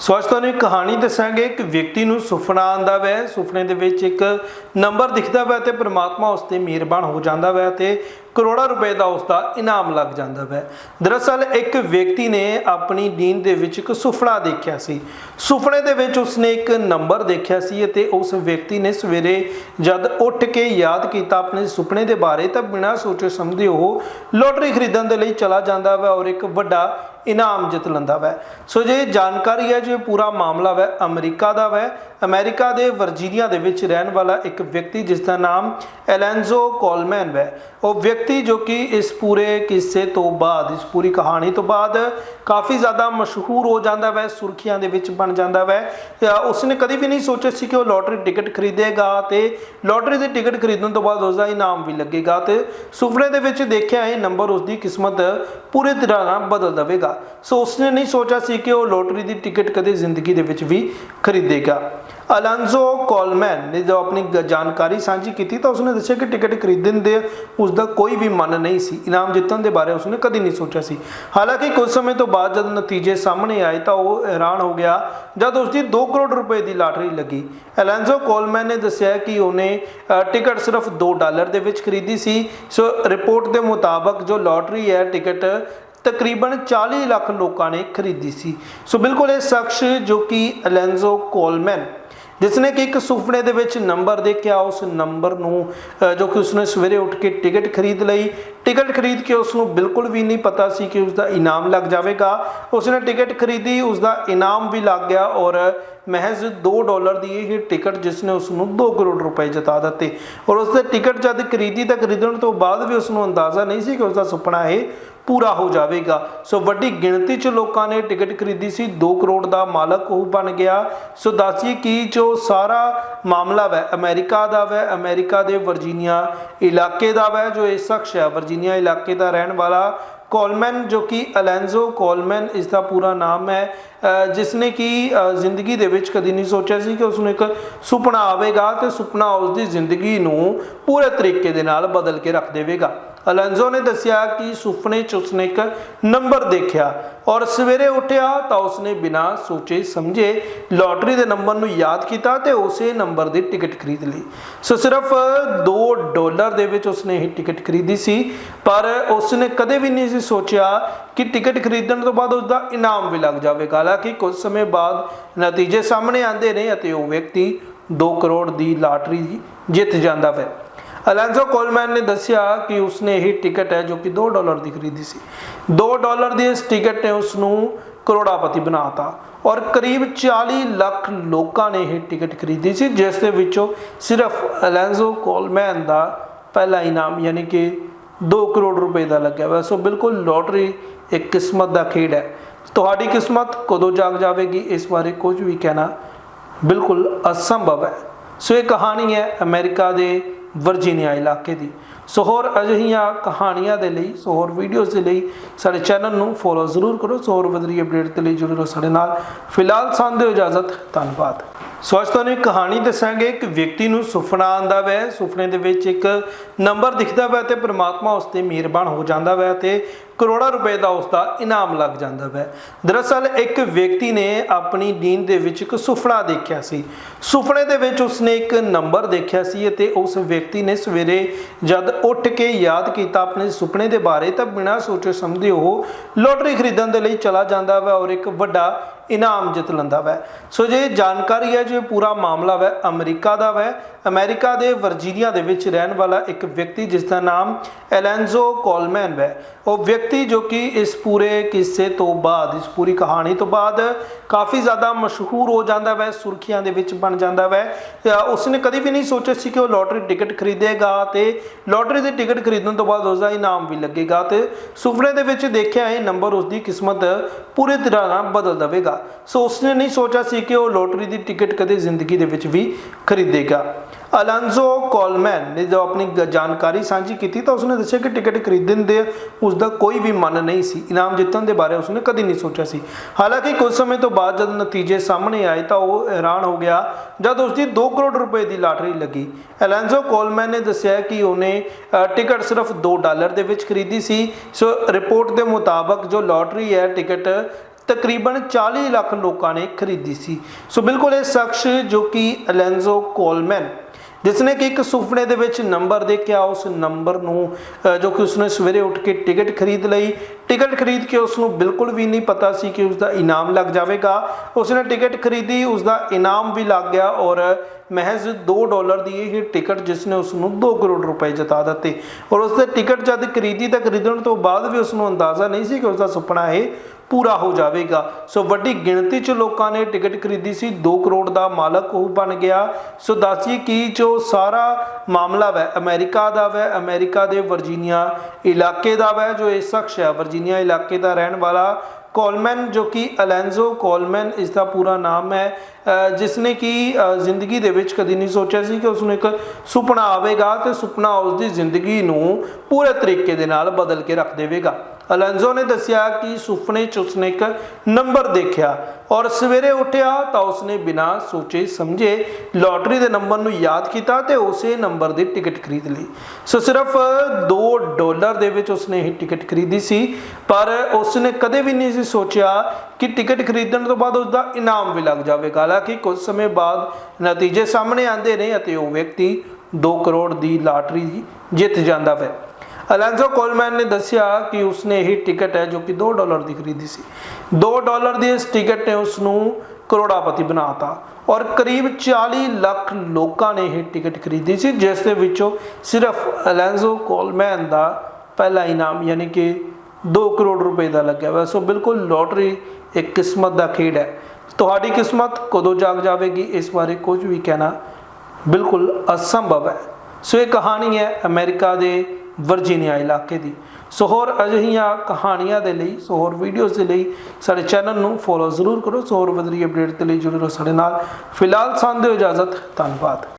ਸੋ ਅੱਜ ਤੁਹਾਨੂੰ ਇੱਕ ਕਹਾਣੀ ਦੱਸਾਂਗੇ, ਇੱਕ ਵਿਅਕਤੀ ਨੂੰ ਸੁਪਨਾ ਆਂਦਾ ਵੈ ਸੁਪਨੇ ਦੇ ਵਿੱਚ ਇੱਕ ਨੰਬਰ ਦਿਖਦਾ ਵੈ ਤੇ ਪ੍ਰਮਾਤਮਾ ਉਸ ਤੇ ਮਿਹਰਬਾਨ ਹੋ ਜਾਂਦਾ ਵੈ ਤੇ ਕਰੋੜਾਂ ਰੁਪਏ ਦਾ ਉਸ ਦਾ ਇਨਾਮ ਲੱਗ ਜਾਂਦਾ ਵੈ ਦਰਅਸਲ ਇੱਕ ਵਿਅਕਤੀ ਨੇ ਆਪਣੀ ਨੀਂਦ ਦੇ ਵਿੱਚ ਇੱਕ ਸੁਪਨਾ ਦੇਖਿਆ ਸੀ। ਸੁਪਨੇ ਦੇ ਵਿੱਚ ਉਸਨੇ ਇੱਕ ਨੰਬਰ ਦੇਖਿਆ ਸੀ ਅਤੇ ਉਸ ਵਿਅਕਤੀ ਨੇ ਸਵੇਰੇ ਜਦ ਉੱਠ ਕੇ ਯਾਦ ਕੀਤਾ ਆਪਣੇ ਸੁਪਨੇ ਦੇ ਬਾਰੇ ਤਾਂ ਬਿਨਾਂ ਸੋਚੇ ਸਮਝੇ ਉਹ ਲੋਟਰੀ ਖਰੀਦਣ ਦੇ ਲਈ ਚਲਾ ਜਾਂਦਾ ਵੈ ਔਰ ਇੱਕ ਵੱਡਾ ਇਨਾਮ ਜਿੱਤ ਲੈਂਦਾ ਵੈ ਸੋ ਜੇ ਜਾਣਕਾਰੀ ਹੈ, ਜੋ ਪੂਰਾ ਮਾਮਲਾ ਵੈ ਅਮਰੀਕਾ ਦਾ ਵੈ ਅਮਰੀਕਾ ਦੇ ਵਰਜੀਨੀਆ ਦੇ ਵਿੱਚ ਰਹਿਣ ਵਾਲਾ ਇੱਕ ਵਿਅਕਤੀ ਜਿਸ ਦਾ ਨਾਮ ਐਲੈਂਜ਼ੋ ਕੋਲਮੈਨ ਵੈ ਉਹ ਵਿਅਕਤੀ ਵਿਅਕਤੀ ਜੋ ਕਿ ਇਸ ਪੂਰੇ ਕਿੱਸੇ ਤੋਂ ਬਾਅਦ ਇਸ ਪੂਰੀ ਕਹਾਣੀ ਤੋਂ ਬਾਅਦ ਕਾਫੀ ਜ਼ਿਆਦਾ ਮਸ਼ਹੂਰ ਹੋ ਜਾਂਦਾ ਵੈ ਸੁਰਖੀਆਂ ਦੇ ਵਿੱਚ ਬਣ ਜਾਂਦਾ ਵੈ। ਅ, ਉਸਨੇ ਕਦੀ ਵੀ ਨਹੀਂ ਸੋਚਿਆ ਸੀ ਕਿ ਉਹ ਲੋਟਰੀ ਟਿਕਟ ਖਰੀਦੇਗਾ ਤੇ ਲੋਟਰੀ ਦੀ ਟਿਕਟ ਖਰੀਦਣ ਤੋਂ ਬਾਅਦ ਉਸ ਦਾ ਇਨਾਮ ਵੀ ਲੱਗੇਗਾ ਤੇ ਸੁਪਨੇ ਦੇ ਵਿੱਚ ਦੇਖਿਆ ਇਹ ਨੰਬਰ ਉਸ ਦੀ ਕਿਸਮਤ ਪੂਰੀ ਤਰ੍ਹਾਂ ਨਾਲ ਬਦਲ ਦੇਵੇਗਾ। ਸੋ ਉਸਨੇ ਨਹੀਂ ਸੋਚਿਆ ਸੀ ਕਿ ਉਹ ਲੋਟਰੀ ਦੀ ਟਿਕਟ ਕਦੇ ਜ਼ਿੰਦਗੀ ਦੇ ਵਿੱਚ ਵੀ ਖਰੀਦੇਗਾ। ਅਲਾਂਜ਼ੋ ਕੋਲਮੈਨ ਨੇ ਜੋ ਆਪਣੀ ਗ- ਜਾਣਕਾਰੀ ਸਾਂਝੀ ਕੀਤੀ ਤਾਂ ਉਸਨੇ ਦੱਸਿਆ ਕਿ ਟਿਕਟ ਖਰੀਦਣ ਦੇ ਉਸ ਦਾ ਕੋਈ ਵੀ ਮਨ ਨਹੀਂ ਸੀ। ਇਨਾਮ ਜਿੱਤਣ ਦੇ ਬਾਰੇ ਉਸਨੇ ਕਦੀ ਨਹੀਂ ਸੋਚਿਆ ਸੀ। ਹਾਲਾਂਕਿ ਕੁਝ ਸਮੇਂ ਤੋਂ ਬਾਅਦ ਜਦ ਨਤੀਜੇ ਸਾਹਮਣੇ ਆਏ ਤਾਂ ਉਹ ਹੈਰਾਨ ਹੋ ਗਿਆ ਜਦ ਉਸ ਦੀ 2 ਕਰੋੜ ਰੁਪਏ ਦੀ ਲਾਟਰੀ ਲੱਗੀ। ਐਲੈਂਜ਼ੋ ਕੋਲਮੈਨ ਨੇ ਦੱਸਿਆ ਕਿ ਉਹਨੇ ਟਿਕਟ ਸਿਰਫ 2 ਡਾਲਰ ਦੇ ਵਿੱਚ ਖਰੀਦੀ ਸੀ। ਸੋ ਰਿਪੋਰਟ ਦੇ ਮੁਤਾਬਕ ਜੋ ਲਾਟਰੀ ਹੈ, ਟਿਕਟ ਤਕਰੀਬਨ 40 ਲੱਖ ਲੋਕਾਂ ਨੇ ਖਰੀਦੀ ਸੀ। ਸੋ ਬਿਲਕੁਲ ਇਹ ਸ਼ਖਸ ਜੋ ਕਿ ਅਲੈਂਜ਼ੋ ਕੋਲਮੈਨ ਜਿਸਨੇ ਕਿ ਇੱਕ ਸੁਪਨੇ ਦੇ ਵਿੱਚ ਨੰਬਰ ਦੇਖਿਆ, ਉਸ ਨੰਬਰ ਨੂੰ ਜੋ ਕਿ ਉਸਨੇ ਸਵੇਰੇ ਉੱਠ ਕੇ ਟਿਕਟ ਖਰੀਦ ਲਈ। ਟਿਕਟ ਖਰੀਦ ਕੇ ਉਸ ਨੂੰ ਬਿਲਕੁਲ ਵੀ ਨਹੀਂ ਪਤਾ ਸੀ ਕਿ ਉਸ ਦਾ ਇਨਾਮ ਲੱਗ ਜਾਵੇਗਾ। ਉਸਨੇ ਟਿਕਟ ਖਰੀਦੀ ਉਸ ਦਾ ਇਨਾਮ ਵੀ ਲੱਗ ਗਿਆ ਔਰ ਮਹਿਜ਼ 2 ਡਾਲਰ ਦੀ ਇਹ ਟਿਕਟ ਜਿਸ ਨੇ ਉਸ ਨੂੰ 2 ਕਰੋੜ ਰੁਪਏ ਜਿਤਾ ਦਿੱਤੇ। ਔਰ ਉਸ ਦੇ ਟਿਕਟ ਜਦ ਖਰੀਦੀ ਤਾਂ ਖਰੀਦਣ ਤੋਂ ਬਾਅਦ ਵੀ ਉਸ ਨੂੰ ਅੰਦਾਜ਼ਾ ਨਹੀਂ ਸੀ ਕਿ ਉਸ ਦਾ ਸੁਪਨਾ ਇਹ ਪੂਰਾ ਹੋ ਜਾਵੇਗਾ। ਸੋ ਵੱਡੀ ਗਿਣਤੀ 'ਚ ਲੋਕਾਂ ਨੇ ਟਿਕਟ ਖਰੀਦੀ ਸੀ। 2 ਕਰੋੜ ਦਾ ਮਾਲਕ ਉਹ ਬਣ ਗਿਆ। ਸੋ ਦੱਸੀਏ ਕਿ ਜੋ ਸਾਰਾ ਮਾਮਲਾ ਵੈ, ਅਮਰੀਕਾ ਦਾ ਵੈ, ਅਮਰੀਕਾ ਦੇ ਵਰਜੀਨੀਆ ਇਲਾਕੇ ਦਾ ਵੈ, ਜੋ ਇਹ ਸ਼ਖਸ ਹੈ, ਵਰਜੀਨੀਆ ਇਲਾਕੇ ਦਾ ਰਹਿਣ ਵਾਲਾ ਕੋਲਮੈਨ, ਜੋ ਕਿ ਅਲੈਂਜ਼ੋ ਕੋਲਮੈਨ, ਇਸ ਦਾ ਪੂਰਾ ਨਾਮ ਹੈ ਜਿਸ ਨੇ ਕਿ ਜ਼ਿੰਦਗੀ ਦੇ ਵਿੱਚ ਕਦੀ ਨਹੀਂ ਸੋਚਿਆ ਸੀ ਕਿ ਉਸ ਨੂੰ ਇੱਕ ਸੁਪਨਾ ਆਵੇਗਾ ਤੇ ਸੁਪਨਾ ਉਸ ਦੀ ਜ਼ਿੰਦਗੀ ਨੂੰ ਪੂਰੇ ਤਰੀਕੇ ਦੇ ਨਾਲ ਬਦਲ ਕੇ ਰੱਖ ਦੇਵੇਗਾ। ਅਲੈਂਜ਼ੋ ਨੇ ਦੱਸਿਆ ਕਿ ਸੁਪਨੇ 'ਚ ਉਸਨੇ ਇੱਕ ਨੰਬਰ ਦੇਖਿਆ ਔਰ ਸਵੇਰੇ ਉੱਠਿਆ ਤਾਂ ਉਸਨੇ ਬਿਨਾਂ ਸੋਚੇ ਸਮਝੇ ਲੋਟਰੀ ਦੇ ਨੰਬਰ ਨੂੰ ਯਾਦ ਕੀਤਾ ਤੇ ਉਸੇ ਨੰਬਰ ਦੀ ਟਿਕਟ ਖਰੀਦ ਲਈ। ਸੋ ਸਿਰਫ 2 ਡਾਲਰ ਦੇ ਵਿੱਚ ਉਸਨੇ ਇਹ ਟਿਕਟ ਖਰੀਦੀ ਸੀ, ਪਰ ਉਸਨੇ ਕਦੇ ਵੀ ਨਹੀਂ ਸੀ ਸੋਚਿਆ ਕਿ ਟਿਕਟ ਖਰੀਦਣ ਤੋਂ ਬਾਅਦ ਉਸਦਾ ਇਨਾਮ ਵੀ ਲੱਗ ਜਾਵੇਗਾ। ਹਾਲਾਂਕਿ ਕੁਝ ਸਮੇਂ ਬਾਅਦ ਨਤੀਜੇ ਸਾਹਮਣੇ ਆਉਂਦੇ ਨੇ ਅਤੇ ਉਹ ਵਿਅਕਤੀ 2 ਕਰੋੜ ਦੀ ਲਾਟਰੀ ਜਿੱਤ ਜਾਂਦਾ ਹੈ। ਅਲੈਂਸੋ ਕੋਲਮੈਨ ਨੇ ਦੱਸਿਆ ਕਿ ਉਸਨੇ ਇਹ ਟਿਕਟ ਹੈ ਜੋ ਕਿ 2 ਡਾਲਰ ਦੀ ਖਰੀਦੀ ਸੀ। 2 ਡਾਲਰ ਦੀ ਇਸ ਟਿਕਟ ਨੇ ਉਸ ਨੂੰ ਕਰੋੜਾਪਤੀ ਬਣਾਤਾ ਔਰ ਕਰੀਬ 40 ਲੱਖ ਲੋਕਾਂ ਨੇ ਇਹ ਟਿਕਟ ਖਰੀਦੀ ਸੀ, ਜਿਸ ਦੇ ਵਿੱਚੋਂ ਸਿਰਫ ਅਲੈਂਜ਼ੋ ਕੋਲਮੈਨ ਦਾ ਪਹਿਲਾ ਇਨਾਮ ਯਾਨੀ ਕਿ 2 ਕਰੋੜ ਰੁਪਏ ਦਾ ਲੱਗਿਆ ਹੋਇਆ। ਸੋ ਬਿਲਕੁਲ ਲੋਟਰੀ ਇੱਕ ਕਿਸਮਤ ਦਾ ਖੇਡ ਹੈ। ਤੁਹਾਡੀ ਕਿਸਮਤ ਕਦੋਂ ਜਾਗ ਜਾਵੇਗੀ, ਇਸ ਬਾਰੇ ਕੁਝ ਵੀ ਕਹਿਣਾ ਬਿਲਕੁਲ ਅਸੰਭਵ ਹੈ। ਸੋ ਇਹ ਕਹਾਣੀ ਹੈ ਅਮਰੀਕਾ ਦੇ ਵਰਜੀਨੀਆ ਇਲਾਕੇ ਦੀ। ਸੋ ਹੋਰ ਅਜਿਹੀਆਂ ਕਹਾਣੀਆਂ ਦੇ ਲਈ, ਸੋ ਹੋਰ ਵੀਡੀਓਜ਼ ਦੇ ਲਈ ਸਾਡੇ ਚੈਨਲ ਨੂੰ ਫੋਲੋ ਜ਼ਰੂਰ ਕਰੋ। ਸੋ ਹੋਰ ਵਧਰੀ ਅਪਡੇਟ ਦੇ ਲਈ ਜੁੜੇ ਰਹੋ ਸਾਡੇ ਨਾਲ। ਫਿਲਹਾਲ ਸਾਨੂੰ ਦਿਓ ਇਜਾਜ਼ਤ, ਧੰਨਵਾਦ। ਸੋ ਅੱਜ ਤੁਹਾਨੂੰ ਇੱਕ ਕਹਾਣੀ ਦੱਸਾਂਗੇ। ਇੱਕ ਵਿਅਕਤੀ ਨੂੰ ਸੁਪਨਾ ਆਂਦਾ ਵੈ। ਸੁਪਨੇ ਦੇ ਵਿੱਚ ਇੱਕ ਨੰਬਰ ਦਿਖਦਾ ਵੈ ਤੇ ਪ੍ਰਮਾਤਮਾ ਉਸ ਤੇ ਮਿਹਰਬਾਨ ਹੋ ਜਾਂਦਾ ਵੈ ਤੇ ਕਰੋੜਾਂ ਰੁਪਏ ਦਾ ਉਸ ਦਾ ਇਨਾਮ ਲੱਗ ਜਾਂਦਾ ਵੈ। ਦਰਅਸਲ ਇੱਕ ਵਿਅਕਤੀ ਨੇ ਆਪਣੀ ਨੀਂਦ ਦੇ ਵਿੱਚ ਇੱਕ ਸੁਪਨਾ ਦੇਖਿਆ ਸੀ। ਸੁਪਨੇ ਦੇ ਵਿੱਚ ਉਸਨੇ ਇੱਕ ਨੰਬਰ ਦੇਖਿਆ ਸੀ ਅਤੇ ਉਸ ਵਿਅਕਤੀ ਨੇ ਸਵੇਰੇ ਜਦ ਉੱਠ ਕੇ ਯਾਦ ਕੀਤਾ ਆਪਣੇ ਸੁਪਨੇ ਦੇ ਬਾਰੇ ਤਾਂ ਬਿਨਾਂ ਸੋਚੇ ਸਮਝੇ ਉਹ ਲੋਟਰੀ ਖਰੀਦਣ ਦੇ ਲਈ ਚਲਾ ਜਾਂਦਾ ਵੈ ਔਰ ਇੱਕ ਵੱਡਾ ਇਨਾਮ ਜਿੱਤ ਲੈਂਦਾ ਵੈ। ਸੋ ਜੇ ਜਾਣਕਾਰੀ ਹੈ, ਜੋ ਪੂਰਾ ਮਾਮਲਾ ਵੈ, ਅਮਰੀਕਾ ਦਾ ਵੈ। ਅਮਰੀਕਾ ਦੇ ਵਰਜੀਨੀਆ ਦੇ ਵਿੱਚ ਰਹਿਣ ਵਾਲਾ ਇੱਕ ਵਿਅਕਤੀ ਜਿਸ ਦਾ ਨਾਮ ਐਲੈਂਜ਼ੋ ਕੋਲਮੈਨ ਵੈ। ਉਹ ਵਿਅਕਤੀ ਜੋ ਕਿ ਇਸ ਪੂਰੇ ਕਿੱਸੇ ਤੋਂ ਬਾਅਦ ਇਸ ਪੂਰੀ ਕਹਾਣੀ ਤੋਂ ਬਾਅਦ ਕਾਫੀ ਜ਼ਿਆਦਾ ਮਸ਼ਹੂਰ ਹੋ ਜਾਂਦਾ ਵੈ ਸੁਰਖੀਆਂ ਦੇ ਵਿੱਚ ਬਣ ਜਾਂਦਾ ਵੈ। ਅ, ਉਸਨੇ ਕਦੀ ਵੀ ਨਹੀਂ ਸੋਚਿਆ ਸੀ ਕਿ ਉਹ ਲੋਟਰੀ ਟਿਕਟ ਖਰੀਦੇਗਾ ਤੇ ਲੋਟਰੀ ਦੀ ਟਿਕਟ ਖਰੀਦਣ ਤੋਂ ਬਾਅਦ ਉਸ ਦਾ ਇਨਾਮ ਵੀ ਲੱਗੇਗਾ ਤੇ ਸੁਪਨੇ ਦੇ ਵਿੱਚ ਦੇਖਿਆ ਇਹ ਨੰਬਰ ਉਸ ਦੀ ਕਿਸਮਤ ਪੂਰੀ ਤਰ੍ਹਾਂ ਨਾਲ ਬਦਲ ਦੇਵੇਗਾ। ਸੋ ਉਸਨੇ ਨਹੀਂ ਸੋਚਿਆ ਸੀ ਕਿ ਉਹ ਲੋਟਰੀ ਦੀ ਟਿਕਟ ਕਦੇ ਜ਼ਿੰਦਗੀ ਦੇ ਵਿੱਚ ਵੀ ਖਰੀਦੇਗਾ। ਅਲੰਜੋ ਕੋਲਮੈਨ ਨੇ ਜੋ ਆਪਣੀ ਗ- ਜਾਣਕਾਰੀ ਸਾਂਝੀ ਕੀਤੀ ਤਾਂ ਉਸਨੇ ਦੱਸਿਆ ਕਿ ਟਿਕਟ ਖਰੀਦਣ ਦੇ ਉਸ ਦਾ ਕੋਈ ਵੀ ਮਨ ਨਹੀਂ ਸੀ, ਇਨਾਮ ਜਿੱਤਣ ਦੇ ਬਾਰੇ ਉਸਨੇ ਕਦੀ ਨਹੀਂ ਸੋਚਿਆ ਸੀ। ਹਾਲਾਂਕਿ ਕੁਝ ਸਮੇਂ ਤੋਂ ਬਾਅਦ ਜਦ ਨਤੀਜੇ ਸਾਹਮਣੇ ਆਏ ਤਾਂ ਉਹ ਹੈਰਾਨ ਹੋ ਗਿਆ, ਜਦ ਉਸ 2 ਕਰੋੜ ਰੁਪਏ ਦੀ ਲਾਟਰੀ ਲੱਗੀ। ਐਲੈਂਜ਼ੋ ਕੋਲਮੈਨ ਨੇ ਦੱਸਿਆ ਕਿ ਉਹਨੇ ਟਿਕਟ ਸਿਰਫ 2 ਡਾਲਰ ਦੇ ਵਿੱਚ ਖਰੀਦੀ ਸੀ। ਸੋ ਰਿਪੋਰਟ ਦੇ ਮੁਤਾਬਕ ਜੋ ਲਾਟਰੀ ਹੈ, ਟਿਕਟ ਤਕਰੀਬਨ 40 ਲੱਖ ਲੋਕਾਂ ਨੇ ਖਰੀਦੀ ਸੀ। ਸੋ ਬਿਲਕੁਲ ਇਹ ਸ਼ਖਸ ਜੋ ਕਿ ਅਲੈਂਜ਼ੋ ਕੋਲਮੈਨ ਜਿਸਨੇ ਕਿ ਇੱਕ ਸੁਪਨੇ ਦੇ ਵਿੱਚ ਨੰਬਰ ਦੇਖਿਆ, ਉਸ ਨੰਬਰ ਨੂੰ ਜੋ ਕਿ ਉਸਨੇ ਸਵੇਰੇ ਉੱਠ ਕੇ ਟਿਕਟ ਖਰੀਦ ਲਈ। ਟਿਕਟ ਖਰੀਦ ਕੇ ਉਸ ਨੂੰ ਬਿਲਕੁਲ ਵੀ ਨਹੀਂ ਪਤਾ ਸੀ ਕਿ ਉਸ ਦਾ ਇਨਾਮ ਲੱਗ ਜਾਵੇਗਾ। ਉਸਨੇ ਟਿਕਟ ਖਰੀਦੀ ਉਸ ਦਾ ਇਨਾਮ ਵੀ ਲੱਗ ਗਿਆ ਔਰ ਮਹਿਜ਼ 2 ਡਾਲਰ ਦੀ ਇਹ ਟਿਕਟ ਜਿਸ ਨੇ ਉਸ ਨੂੰ 2 ਕਰੋੜ ਰੁਪਏ ਜਿਤਾ ਦਿੱਤੇ। ਔਰ ਉਸ ਦੇ ਟਿਕਟ ਜਦ ਖਰੀਦੀ ਤਾਂ ਖਰੀਦਣ ਤੋਂ ਬਾਅਦ ਵੀ ਉਸ ਨੂੰ ਅੰਦਾਜ਼ਾ ਨਹੀਂ ਸੀ ਕਿ ਉਸ ਦਾ ਸੁਪਨਾ ਇਹ ਪੂਰਾ ਹੋ ਜਾਵੇਗਾ। ਸੋ ਵੱਡੀ ਗਿਣਤੀ 'ਚ ਲੋਕਾਂ ਨੇ ਟਿਕਟ ਖਰੀਦੀ ਸੀ। 2 ਕਰੋੜ ਦਾ ਮਾਲਕ ਉਹ ਬਣ ਗਿਆ। ਸੋ ਦੱਸੀਏ ਕਿ ਜੋ ਸਾਰਾ ਮਾਮਲਾ ਹੈ ਅਮਰੀਕਾ ਦਾ ਹੈ ਅਮਰੀਕਾ ਦੇ ਵਰਜੀਨੀਆ ਇਲਾਕੇ ਦਾ ਹੈ ਜੋ ਇਹ ਸ਼ਖਸ ਹੈ, ਵਰਜੀਨੀਆ ਇਲਾਕੇ ਦਾ ਰਹਿਣ ਵਾਲਾ, ਕੋਲਮੈਨ, ਜੋ ਕਿ ਅਲੈਂਜ਼ੋ ਕੋਲਮੈਨ, ਇਸ ਦਾ ਪੂਰਾ ਨਾਮ ਹੈ। ਜਿਸ ਨੇ ਕਿ ਜ਼ਿੰਦਗੀ ਦੇ ਵਿੱਚ ਕਦੀ ਨਹੀਂ ਸੋਚਿਆ ਸੀ ਕਿ ਉਸ ਨੂੰ ਇੱਕ ਸੁਪਨਾ ਆਵੇਗਾ ਤੇ ਸੁਪਨਾ ਉਸ ਦੀ ਜ਼ਿੰਦਗੀ ਨੂੰ ਪੂਰੇ ਤਰੀਕੇ ਦੇ ਨਾਲ ਬਦਲ ਕੇ ਰੱਖ ਦੇਵੇਗਾ। ਅਲੈਂਜ਼ੋ ਨੇ ਦੱਸਿਆ ਕਿ ਸੁਪਨੇ 'ਚ ਉਸਨੇ ਇੱਕ ਨੰਬਰ ਦੇਖਿਆ ਔਰ ਸਵੇਰੇ ਉੱਠਿਆ ਤਾਂ ਉਸਨੇ ਬਿਨਾਂ ਸੋਚੇ ਸਮਝੇ ਲੋਟਰੀ ਦੇ ਨੰਬਰ ਨੂੰ ਯਾਦ ਕੀਤਾ ਤੇ ਉਸੇ ਨੰਬਰ ਦੀ ਟਿਕਟ ਖਰੀਦ ਲਈ। ਸੋ ਸਿਰਫ 2 ਡਾਲਰ ਦੇ ਵਿੱਚ ਉਸਨੇ ਇਹ ਟਿਕਟ ਖਰੀਦੀ ਸੀ, ਪਰ ਉਸਨੇ ਕਦੇ ਵੀ ਨਹੀਂ ਸੀ ਸੋਚਿਆ ਕਿ ਟਿਕਟ ਖਰੀਦਣ ਤੋਂ ਬਾਅਦ ਉਸਦਾ ਇਨਾਮ ਵੀ ਲੱਗ ਜਾਵੇਗਾ ਹਾਲਾਂਕਿ ਕੁਝ ਸਮੇਂ ਬਾਅਦ ਨਤੀਜੇ ਸਾਹਮਣੇ ਆਉਂਦੇ ਨੇ ਅਤੇ ਉਹ ਵਿਅਕਤੀ 2 ਕਰੋੜ ਦੀ ਲਾਟਰੀ ਜਿੱਤ ਜਾਂਦਾ ਹੈ। ਅਲੈਂਸੋ ਕੋਲਮੈਨ ਨੇ ਦੱਸਿਆ ਕਿ ਉਸਨੇ ਇਹ ਟਿਕਟ ਹੈ ਜੋ ਕਿ 2 ਡਾਲਰ ਦੀ ਖਰੀਦੀ ਸੀ। 2 ਡਾਲਰ ਦੀ ਇਸ ਟਿਕਟ ਨੇ ਉਸ ਨੂੰ ਕਰੋੜਾਪਤੀ ਬਣਾਤਾ ਔਰ ਕਰੀਬ 40 ਲੱਖ ਲੋਕਾਂ ਨੇ ਇਹ ਟਿਕਟ ਖਰੀਦੀ ਸੀ, ਜਿਸ ਦੇ ਵਿੱਚੋਂ ਸਿਰਫ ਅਲੈਂਜ਼ੋ ਕੋਲਮੈਨ ਦਾ ਪਹਿਲਾ ਇਨਾਮ, ਯਾਨੀ ਕਿ 2 ਕਰੋੜ ਰੁਪਏ ਦਾ ਲੱਗਿਆ ਹੋਇਆ। ਸੋ ਬਿਲਕੁਲ ਲੋਟਰੀ ਇੱਕ ਕਿਸਮਤ ਦਾ ਖੇਡ ਹੈ। ਤੁਹਾਡੀ ਕਿਸਮਤ ਕਦੋਂ ਜਾਗ ਜਾਵੇਗੀ, ਇਸ ਬਾਰੇ ਕੁਝ ਵੀ ਕਹਿਣਾ ਬਿਲਕੁਲ ਅਸੰਭਵ ਹੈ। ਸੋ ਇਹ ਕਹਾਣੀ ਹੈ ਅਮਰੀਕਾ ਦੇ ਵਰਜੀਨੀਆ ਇਲਾਕੇ ਦੀ। ਸੋ ਹੋਰ ਅਜਿਹੀਆਂ ਕਹਾਣੀਆਂ ਦੇ ਲਈ, ਸੋ ਹੋਰ ਵੀਡੀਓਜ਼ ਦੇ ਲਈ ਸਾਡੇ ਚੈਨਲ ਨੂੰ ਫੋਲੋ ਜ਼ਰੂਰ ਕਰੋ। ਸੋ ਹੋਰ ਵਧਰੀ ਅਪਡੇਟ ਦੇ ਲਈ ਜੁੜੇ ਰਹੋ ਸਾਡੇ ਨਾਲ। ਫਿਲਹਾਲ ਸਾਨੂੰ ਦਿਓ ਇਜਾਜ਼ਤ, ਧੰਨਵਾਦ।